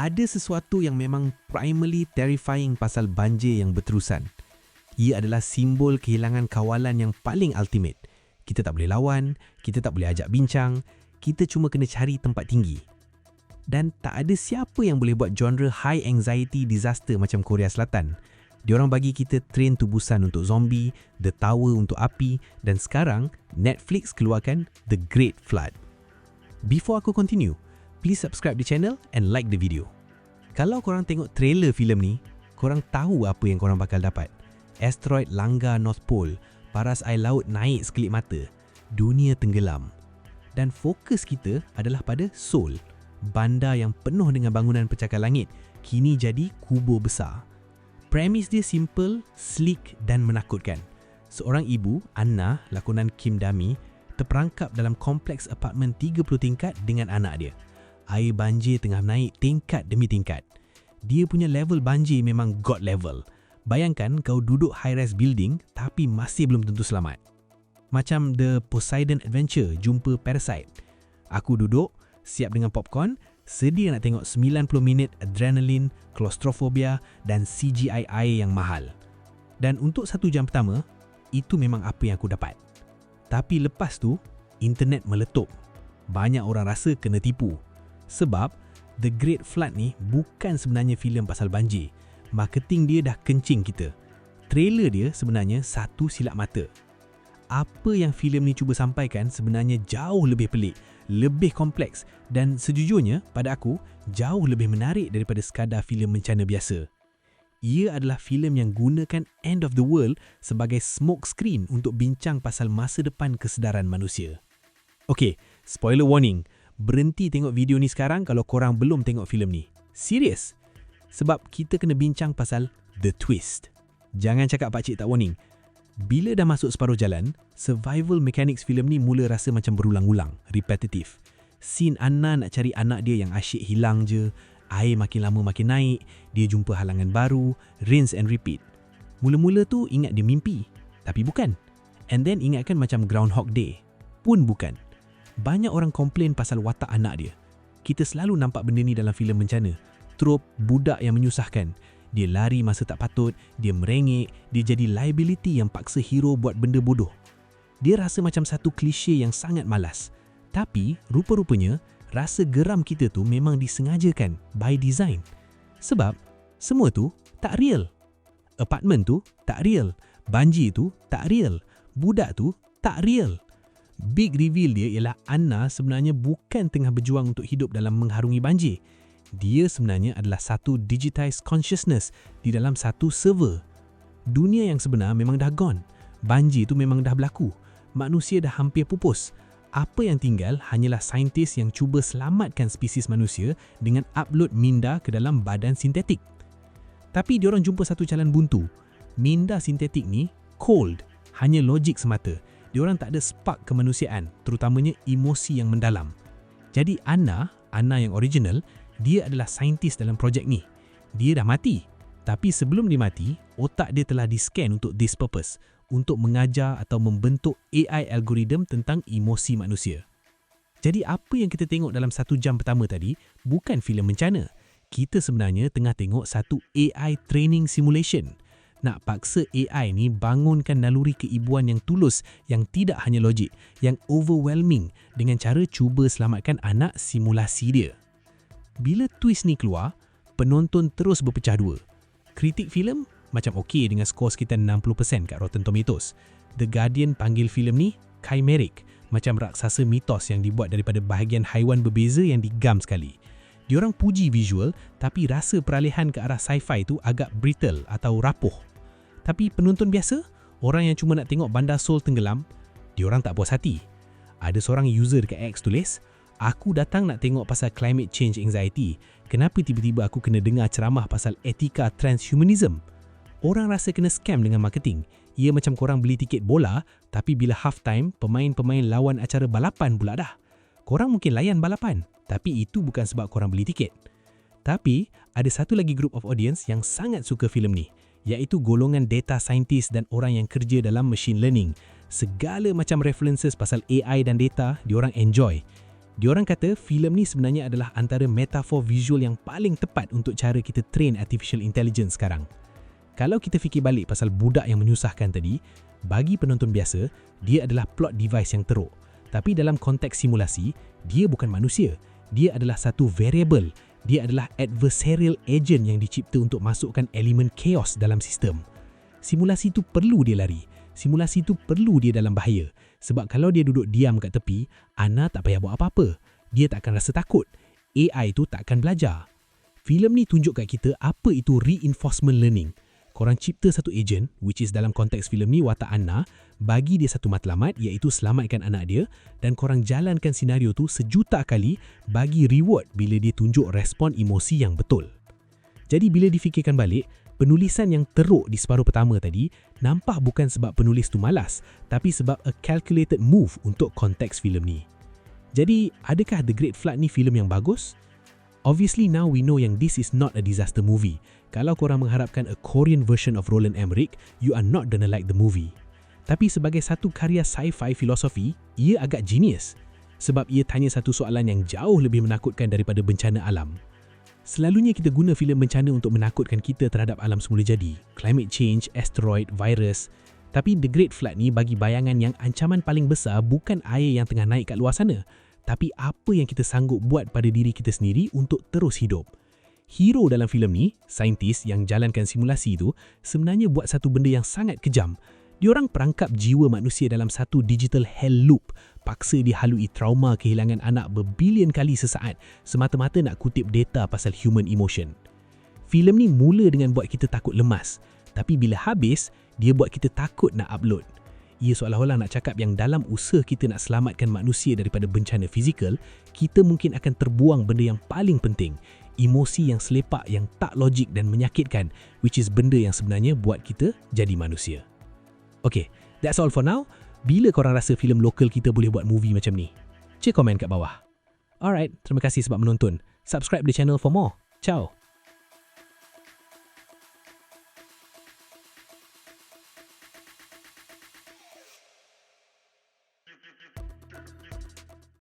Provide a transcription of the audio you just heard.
ada sesuatu yang memang primarily terrifying pasal banjir yang berterusan. Ia adalah simbol kehilangan kawalan yang paling ultimate. Kita tak boleh lawan, kita tak boleh ajak bincang, kita cuma kena cari tempat tinggi. Dan tak ada siapa yang boleh buat genre high anxiety disaster macam Korea Selatan. Diorang bagi kita train tubusan untuk zombie, The Tower untuk api dan sekarang Netflix keluarkan The Great Flood. Before aku continue, please subscribe the channel and like the video. Kalau korang tengok trailer filem ni, korang tahu apa yang korang bakal dapat. Asteroid langgar North Pole, paras air laut naik sekelip mata, dunia tenggelam. Dan fokus kita adalah pada Seoul, bandar yang penuh dengan bangunan pencakar langit, kini jadi kubur besar. Premis dia simple, sleek dan menakutkan. Seorang ibu, Anna, lakonan Kim Dami, terperangkap dalam kompleks apartmen 30 tingkat dengan anak dia. Air banjir tengah naik tingkat demi tingkat. Dia punya level banjir memang god level. Bayangkan kau duduk high-rise building tapi masih belum tentu selamat. Macam The Poseidon Adventure jumpa Parasite. Aku duduk, siap dengan popcorn, sedia nak tengok 90 minit adrenalin, klaustrofobia dan CGI air yang mahal. Dan untuk satu jam pertama, itu memang apa yang aku dapat. Tapi lepas tu, internet meletup. Banyak orang rasa kena tipu. Sebab, The Great Flood ni bukan sebenarnya filem pasal banjir. Marketing dia dah kencing kita. Trailer dia sebenarnya satu silap mata. Apa yang filem ni cuba sampaikan sebenarnya jauh lebih pelik lebih kompleks dan sejujurnya pada aku jauh lebih menarik daripada sekadar filem bencana biasa. Ia adalah filem yang gunakan End of the World sebagai smoke screen untuk bincang pasal masa depan kesedaran manusia. Okey, spoiler warning. Berhenti tengok video ni sekarang kalau korang belum tengok filem ni. Serius. Sebab kita kena bincang pasal The Twist. Jangan cakap pakcik tak warning. Bila dah masuk separuh jalan, survival mechanics filem ni mula rasa macam berulang-ulang, repetitif. Scene Anna nak cari anak dia yang asyik hilang je, air makin lama makin naik, dia jumpa halangan baru, rinse and repeat. Mula-mula tu ingat dia mimpi, tapi bukan. And then ingatkan macam Groundhog Day, pun bukan. Banyak orang komplain pasal watak anak dia. Kita selalu nampak benda ni dalam filem bencana. Trop budak yang menyusahkan dia lari masa tak patut, dia merengek, dia jadi liability yang paksa hero buat benda bodoh. Dia rasa macam satu klise yang sangat malas. Tapi, rupa-rupanya, rasa geram kita tu memang disengajakan by design. Sebab, semua tu tak real. Apartment tu tak real. Banjir tu tak real. Budak tu tak real. Big reveal dia ialah Anna sebenarnya bukan tengah berjuang untuk hidup dalam mengharungi banjir dia sebenarnya adalah satu digitized consciousness di dalam satu server. Dunia yang sebenar memang dah gone. Banjir tu memang dah berlaku. Manusia dah hampir pupus. Apa yang tinggal hanyalah saintis yang cuba selamatkan spesies manusia dengan upload minda ke dalam badan sintetik. Tapi diorang jumpa satu jalan buntu. Minda sintetik ni cold, hanya logik semata. Diorang tak ada spark kemanusiaan, terutamanya emosi yang mendalam. Jadi Anna, Anna yang original, dia adalah saintis dalam projek ni. Dia dah mati. Tapi sebelum dia mati, otak dia telah di-scan untuk this purpose, untuk mengajar atau membentuk AI algorithm tentang emosi manusia. Jadi apa yang kita tengok dalam satu jam pertama tadi bukan filem bencana. Kita sebenarnya tengah tengok satu AI training simulation. Nak paksa AI ni bangunkan naluri keibuan yang tulus yang tidak hanya logik, yang overwhelming dengan cara cuba selamatkan anak simulasi dia bila twist ni keluar, penonton terus berpecah dua. Kritik filem macam okey dengan skor sekitar 60% kat Rotten Tomatoes. The Guardian panggil filem ni chimeric, macam raksasa mitos yang dibuat daripada bahagian haiwan berbeza yang digam sekali. Diorang puji visual tapi rasa peralihan ke arah sci-fi tu agak brittle atau rapuh. Tapi penonton biasa, orang yang cuma nak tengok bandar Seoul tenggelam, diorang tak puas hati. Ada seorang user dekat X tulis, Aku datang nak tengok pasal climate change anxiety. Kenapa tiba-tiba aku kena dengar ceramah pasal etika transhumanism? Orang rasa kena scam dengan marketing. Ia macam korang beli tiket bola, tapi bila half time, pemain-pemain lawan acara balapan pula dah. Korang mungkin layan balapan, tapi itu bukan sebab korang beli tiket. Tapi, ada satu lagi group of audience yang sangat suka filem ni, iaitu golongan data scientist dan orang yang kerja dalam machine learning. Segala macam references pasal AI dan data, diorang enjoy Diorang kata filem ni sebenarnya adalah antara metafor visual yang paling tepat untuk cara kita train artificial intelligence sekarang. Kalau kita fikir balik pasal budak yang menyusahkan tadi, bagi penonton biasa, dia adalah plot device yang teruk. Tapi dalam konteks simulasi, dia bukan manusia. Dia adalah satu variable. Dia adalah adversarial agent yang dicipta untuk masukkan elemen chaos dalam sistem. Simulasi itu perlu dia lari. Simulasi itu perlu dia dalam bahaya. Sebab kalau dia duduk diam kat tepi, Ana tak payah buat apa-apa. Dia tak akan rasa takut. AI tu tak akan belajar. Filem ni tunjuk kat kita apa itu reinforcement learning. Korang cipta satu agent, which is dalam konteks filem ni watak Anna, bagi dia satu matlamat iaitu selamatkan anak dia dan korang jalankan senario tu sejuta kali bagi reward bila dia tunjuk respon emosi yang betul. Jadi bila difikirkan balik, Penulisan yang teruk di separuh pertama tadi nampak bukan sebab penulis tu malas, tapi sebab a calculated move untuk konteks filem ni. Jadi, adakah The Great Flood ni filem yang bagus? Obviously now we know yang this is not a disaster movie. Kalau korang mengharapkan a Korean version of Roland Emmerich, you are not gonna like the movie. Tapi sebagai satu karya sci-fi filosofi, ia agak genius. Sebab ia tanya satu soalan yang jauh lebih menakutkan daripada bencana alam. Selalunya kita guna filem bencana untuk menakutkan kita terhadap alam semula jadi, climate change, asteroid, virus. Tapi The Great Flood ni bagi bayangan yang ancaman paling besar bukan air yang tengah naik kat luar sana, tapi apa yang kita sanggup buat pada diri kita sendiri untuk terus hidup. Hero dalam filem ni, saintis yang jalankan simulasi itu, sebenarnya buat satu benda yang sangat kejam. Diorang perangkap jiwa manusia dalam satu digital hell loop paksa dihalui trauma kehilangan anak berbilion kali sesaat semata-mata nak kutip data pasal human emotion. Filem ni mula dengan buat kita takut lemas, tapi bila habis, dia buat kita takut nak upload. Ia seolah-olah nak cakap yang dalam usaha kita nak selamatkan manusia daripada bencana fizikal, kita mungkin akan terbuang benda yang paling penting, emosi yang selepak yang tak logik dan menyakitkan, which is benda yang sebenarnya buat kita jadi manusia. Okay, that's all for now bila korang rasa filem lokal kita boleh buat movie macam ni? Cik komen kat bawah. Alright, terima kasih sebab menonton. Subscribe the channel for more. Ciao.